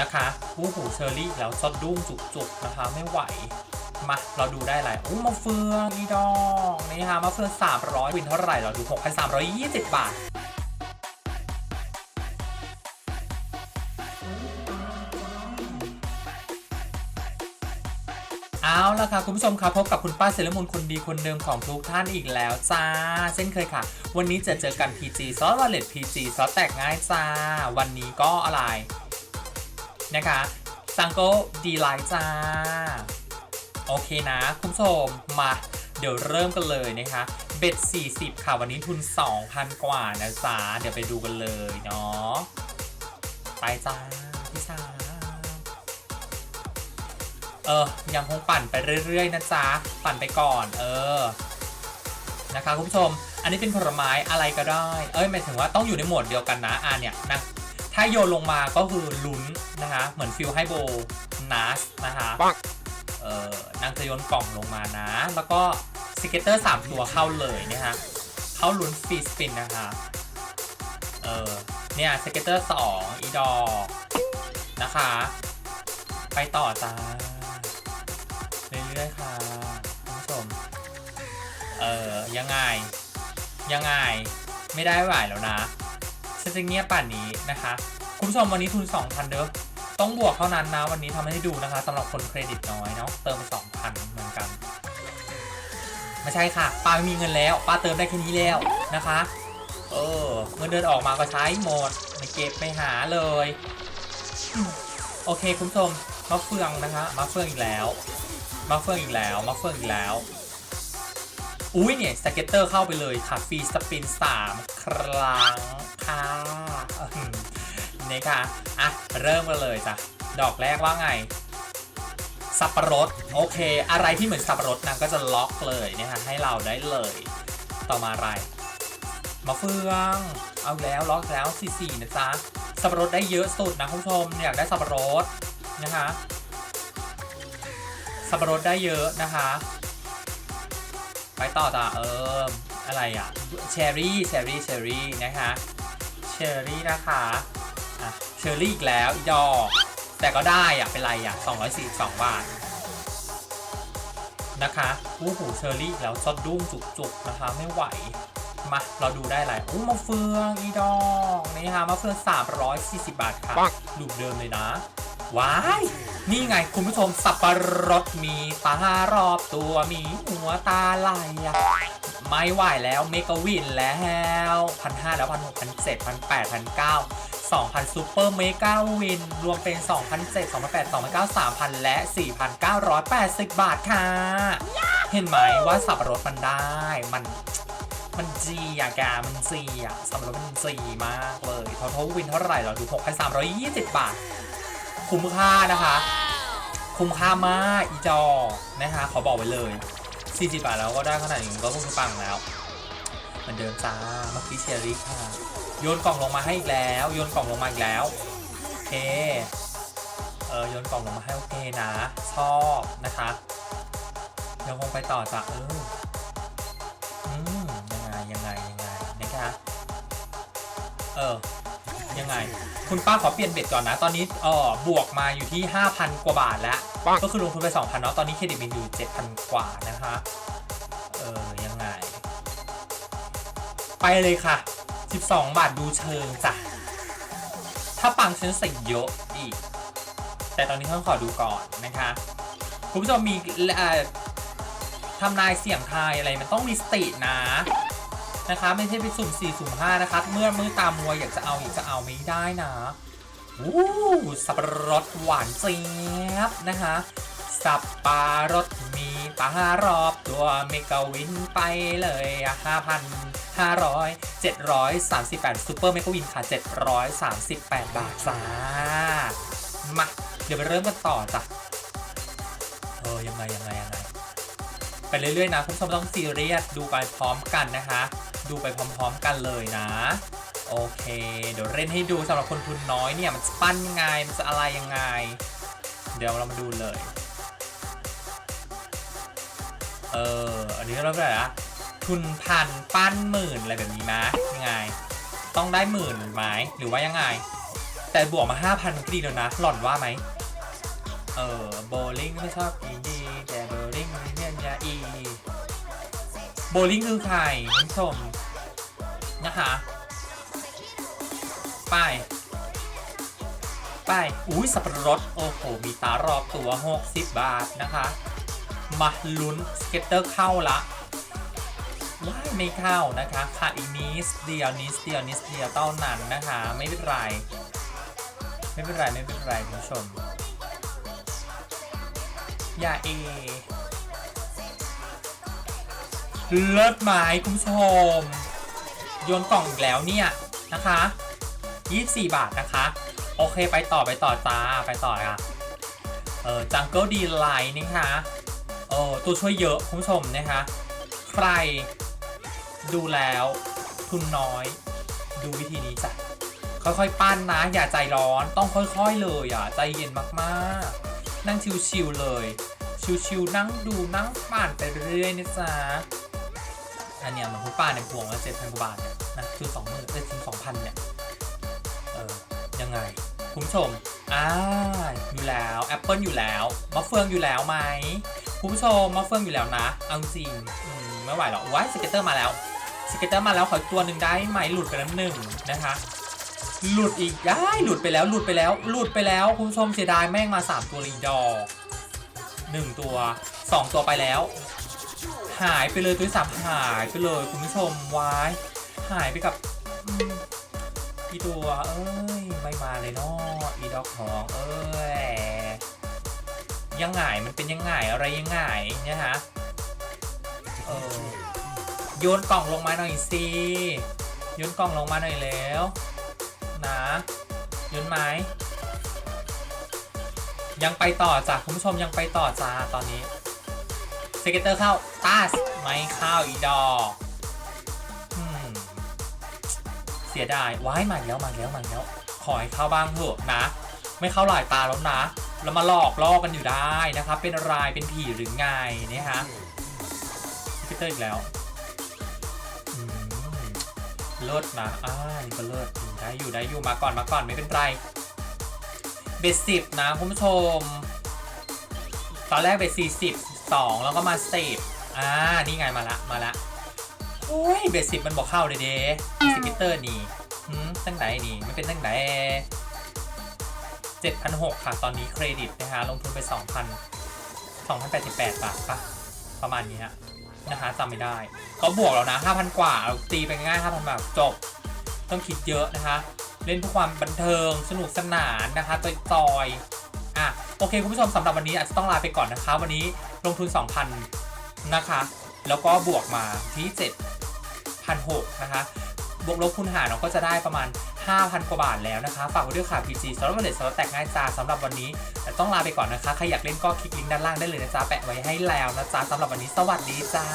นะคะอู้หูเชอรี่แล้วสะดุ้งจุกๆนะคะไม่ไหวมาเราดูได้อะไรอู้มะเฟืองนี่ดอกนี่ฮะมะเฟือง 300 วินเท่าไหร่เราดู 6,320 บาทเอาละค่ะ คุณผู้ชมครับพบกับคุณป้าเซเลมูลคนดีคนเดิมของทุกท่านอีกแล้วจ้า เช่นเคยค่ะ วันนี้จะเจอกัน PG ซอสวอลเล็ต PG ซอสแตกง่ายจ้า วันนี้ก็อะไร นะคะซังโกดีไลท์จ้า โอเคนะคุณผู้ชมมา เดี๋ยวเริ่มกันเลยนะคะ เบ็ด 40 ค่ะ วันนี้ทุน 2,000 กว่านะจ๊ะ เดี๋ยวไปดูกันเลยเนาะไปจ้าพี่ชาเออ ยังคงปั่นไปเรื่อยๆ นะจ๊ะ ปั่นไปก่อน เออ นะคะคุณผู้ชม อันนี้เป็นผลไม้อะไรก็ได้ เอ้ยหมายถึงว่าต้องอยู่ในหมวดเดียวกันนะ อ่าเนี่ยนะ ถ้าโยนลงมาก็คือลุ้นนะคะเหมือนฟิลให้โบนัสนะคะปังเออนางจะโยนกล่องลงมานะ แล้วก็สเก็ตเตอร์ 3 ตัวเข้าเลยนะคะเข้าลุ้นฟรีสปินนะคะเออเนี่ยสเก็ตเตอร์ 2 อีดอนะคะ ไปต่อจ้าเรื่อยๆค่ะคุณผู้ชมเออยังไง ยังไง ไม่ได้ไหวแล้วนะ ฉันจะเงียบป่านนี้นะคะ คุณผู้ชมวันนี้ทุน 2,000 เด้อต้องบวกเท่านั้นนะ วันนี้ทำให้ดูนะคะสำหรับคนเครดิตน้อยเนาะเติมไป2,000 เหมือนกัน ไม่ใช่ค่ะ ป้าไม่มีเงินแล้วป้าเติมได้แค่นี้แล้วนะคะ เออเงินเดือนออกมาก็ใช้หมดไม่เก็บไม่หาเลย โอเคคุณผู้ชมมะเฟืองนะคะมะเฟืองอีกแล้วมะเฟืองอีกแล้วมะเฟืองอีกแล้ว อุ้ยเนี่ยสเก็ตเตอร์เข้าไปเลยค่ะฟรีสปิน 3 ครั้งค่ะนี่ค่ะ อะ เริ่มกันเลยจ้ะ ดอกแรกว่าไง สับปะรด โอเค อะไรที่เหมือนสับปะรดนางก็จะล็อกเลยนะคะให้เราได้เลย ต่อมาอะไรมะเฟือง เอาแล้วล็อกแล้ว44นะจ๊ะ สับปะรดได้เยอะสุดนะคุณผู้ชมอยากได้สับปะรดนะคะ สับปะรดได้เยอะนะคะ ไปต่อจ้ะเอออะไรอะเชอร์รี่เชอร์รี่เชอร์รี่นะคะเชอร์รี่นะคะอะเชอร์รี่อีกแล้วอีดอกแต่ก็ได้อะเป็นไรอะ242บาทนะคะอู้หูเชอร์รี่อีกแล้วสะดุ้งจุกๆนะคะไม่ไหวมาเราดูได้อะไรอู้มะเฟืองอีดอกนี่ค่ะมะเฟือง340 บาทค่ะปังลูกเดิมเลยนะ ว้าย นี่ไงคุณผู้ชมสับปะรดมีตารอบตัวมีหัวตาลายอะไม่ไหวแล้วเมกะวินแล้วพันห้าแล้วพันหกพันเจ็ดพันแปดพันเก้าสองพันซูเปอร์เมกาวิน รวมเป็นสองพันเจ็ดสองพันแปดสองพันเก้าสามพันและสี่พันเก้าร้อยแปดสิบบาทค่ะ เห็นไหมว่าสับปะรดมันได้มันมันจีอะแกมันจีอะสับปะรดมันจีมากเลย เทอทวินเท่าไหร่เราดู 6,320 บาท คุ้มค่านะคะ คุ้มค่ามากอีจอนะคะขอบอกไว้เลย40บาทแล้วก็ได้ขนาดนี้ก็คงปังแล้วเหมือนเดิมจ้าเมื่อกี้เชียร์รี่ค่ะ โยนกล่องลงมาให้อีกแล้วโยนกล่องลงมาอีกแล้วโอเคเออโยนกล่องลงมาให้โอเคนะ ชอบนะคะยังคงไปต่อจ้ะเอออืมยังไงยังไงยังไงนะคะเออ ยังไง คุณป้าขอเปลี่ยนเบ็ดก่อนนะ ตอนนี้เออบวกมาอยู่ที่ 5,000 กว่าบาทแล้วปังก็คือลงทุนไป 2,000เนาะตอนนี้เครดิตมีอยู่7,000 กว่านะคะเออยังไง ไปเลยค่ะ 12 บาทดูเชิงจ้ะ ถ้าปังฉันใส่เยอะอีก แต่ตอนนี้ต้องขอดูก่อนนะคะคุณผู้ชมมีเอ่อทำนายเสี่ยงทายอะไรมันต้องมีสตินะ นะคะไม่ใช่ไปสุ่ม4สุ่ม5นะคะ เมื่อมือตามมัวอยากจะเอาอยากจะเอาไม่ได้นะอู้สับปะรดหวานเจี๊ยบนะคะ สับปะรดมีตารอบตัวเมกาวินไปเลยอะ5,500 738ซูเปอร์เมกาวินค่ะ738บาทจ้ามาเดี๋ยวไปเริ่มกันต่อจ้ะเออยังไงยังไงยังไง ไปเรื่อยๆนะคุณผู้ชมต้องซีเรียสดูไปพร้อมกันนะคะ ดูไปพร้อมๆกันเลยนะ โอเค เดี๋ยวเล่นให้ดูสำหรับคนทุนน้อยเนี่ยมันจะปั้นยังไงมันจะอะไรยังไง เดี๋ยวเรามาดูเลย เอออันนี้เราแบบนะทุนพันปั้นหมื่นอะไรแบบนี้นะยังไง ต้องได้หมื่นไหมหรือว่ายังไง แต่บวกมา 5,000ก็ดีแล้วนะ หล่อนว่าไหมเออโบลิ่งไม่ชอบอีดีแต่โบ อีโบลิ่งคือใครคุณผู้ชมนะคะไปไปอุ้ยสับปะรดโอ้โห มีตารอบตัว 60 บาทนะคะ มาลุ้นสเก็ตเตอร์เข้าละว้ายไม่เข้านะคะขาดอีกนิดเดียวนิดเดียวนิดเดียวเท่านั้นนะคะ ไม่เป็นไร ไม่เป็นไร ไม่เป็นไรคุณผู้ชมอย่าเอ เลิศไม้คุณผู้ชม โยนกล่องอีกแล้วเนี่ยนะคะ24 บาทนะคะ โอเคไปต่อไปต่อจ้าไปต่ออะเออจังเกิลดีไลน์นี่ค่ะเออตัวช่วยเยอะคุณผู้ชมนะคะ ใครดูแล้วทุนน้อย ดูวิธีนี้จ้ะค่อยๆปั้นนะ อย่าใจร้อนต้องค่อยๆเลยอะใจเย็นมากๆ นั่งชิวๆเลย ชิวๆนั่งดูนั่งปั่นไปเรื่อยๆนะจ๊ะ อันเนี้ยมันคุณป้าในยพวงละเจ็ดพันกว่าบาทเนี่ยนะคือสองหมื่นเอ้ยคือสองพันเนี่ยเออยังไง คุณผู้ชมอ่าอยู่แล้วแอปเปิลอยู่แล้วมะเฟืองอยู่แล้วไหมคุณผู้ชมมะเฟืองอยู่แล้วนะเอาจริงไม่ไหวหรอกว้ายสเก็ตเตอร์มาแล้วสเก็ตเตอร์มาแล้วขอตัวหนึ่งได้ไหมหลุดไปแล้วหนึ่งนะคะหลุดอีกได้หลุดไปแล้วหลุดไปแล้ว หลุดไปแล้วคุณผู้ชมเสียดายแม่งมา 3 ตัวเลยดอหนึ่งตัว 2 ตัวไปแล้ว หายไปเลยตัวที่สามหายไปเลยคุณผู้ชมวายหายไปกับอืมอีตัวเอ้ยไม่มาเลยเนาะอีดอกทองเอ้ยยังไงมันเป็นยังไงอะไรยังไงเนี่ยฮะเออโยนกล่องลงมาหน่อยสิโยนกล่องลงมาหน่อยแล้วนะโยนไหมยังไปต่อจ้ะคุณผู้ชมยังไปต่อจ้าตอนนี้ สเก็ตเตอร์เข้าตาสไม่เข้าอีดอกเสียดายว้ายมาแล้วมาแล้วมาแล้ว ขอให้เข้าบ้างเถอะนะ ไม่เข้าหลายตาแล้วนะแล้วมาหลอกล่อกันอยู่ได้นะครับ เป็นรายเป็นผีหรือไงเนี่ยฮะสเก็ตเตอร์อีกแล้วเลิศนะอ้ายก็เลิศได้อยู่ได้อยู่มาก่อนมาก่อนไม่เป็นไรเบสสิบนะคุณผู้ชม ตอนแรกเบสสี่สิบ สองแล้วก็มาสิบอ่า นี่ไงมาละ มาละโอ้ยเบสิบมันบอกเข้าเลยเด้สกิตเตอร์นี่หืมตั้งไหนนี่ไม่เป็นตั้งไหนเจ็ดพันหกค่ะ ตอนนี้เครดิตนะคะลงทุนไปสองพันสองพันแปดสิบแปดบาทปะประมาณนี้ฮะนะคะจำไม่ได้เขาบวกแล้วนะ5,000กว่าเอาตีไปง่ายๆ5,000บาทจบ ต้องคิดเยอะนะคะ เล่นเพื่อความบันเทิงสนุกสนานนะคะจอยๆ โอเคคุณผู้ชมสำหรับวันนี้อาจจะต้องลาไปก่อนนะคะ วันนี้ลงทุน 2,000 นะคะ แล้วก็บวกมาที่ 7,600 นะคะ บวกลบคูณหารเราก็จะได้ประมาณ 5,000 กว่าบาทแล้วนะคะ ฝากไว้ด้วยค่ะ PG สำหรับวันเด็ดสำหรับแตกง่ายจ้าสำหรับวันนี้แต่ต้องลาไปก่อนนะคะ ใครอยากเล่นก็คลิกลิงก์ด้านล่างได้เลยนะจ๊ะ แปะไว้ให้แล้วนะจ๊ะสำหรับวันนี้สวัสดีจ้า